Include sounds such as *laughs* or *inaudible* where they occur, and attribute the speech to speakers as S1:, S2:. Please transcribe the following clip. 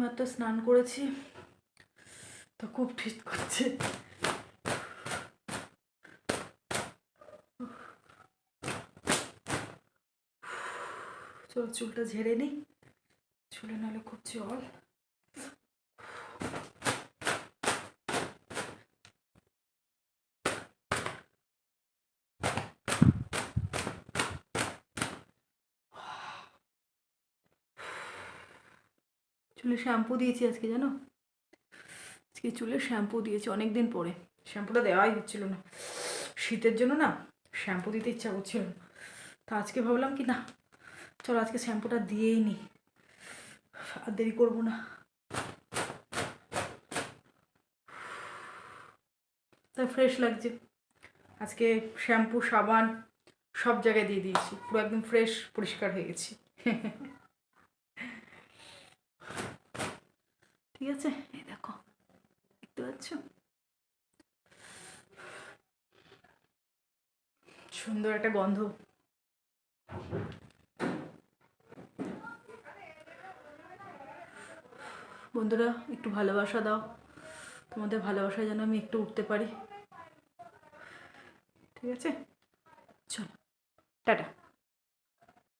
S1: মাত্র স্নান করেছি। তো খুব ঠিক করছে। চলো চুলটা ঝেড়ে নিই চুলে নালে খুব জল। চুলে শ্যাম্পু দিয়েছি আজকে, জানো? আজকে চুলে শ্যাম্পু দিয়েছি অনেক দিন পরে। শ্যাম্পুটা দেওয়াই হচ্ছিল না। শীতের জন্য না শ্যাম্পু দিতে ইচ্ছা করছিল তা আজকে ভাবলাম কি, না, চলো আজকে শ্যাম্পুটা দিয়েই নি। আর দেরি করব না। তাই ফ্রেশ লাগছে। আজকে শ্যাম্পু, সাবান সব জায়গায় দিয়ে দিয়েছি। পুরো একদম ফ্রেশ পরিষ্কার হয়ে গেছি। *laughs* ঠিক আছে? এই দেখো, দেখতে পাচ্ছ? সুন্দর একটা গন্ধ। বন্ধুরা, একটু ভালোবাসা দাও। তোমাদের ভালোবাসা যেন আমি একটু উঠতে পারি। ঠিক আছে? চলো, টাটা।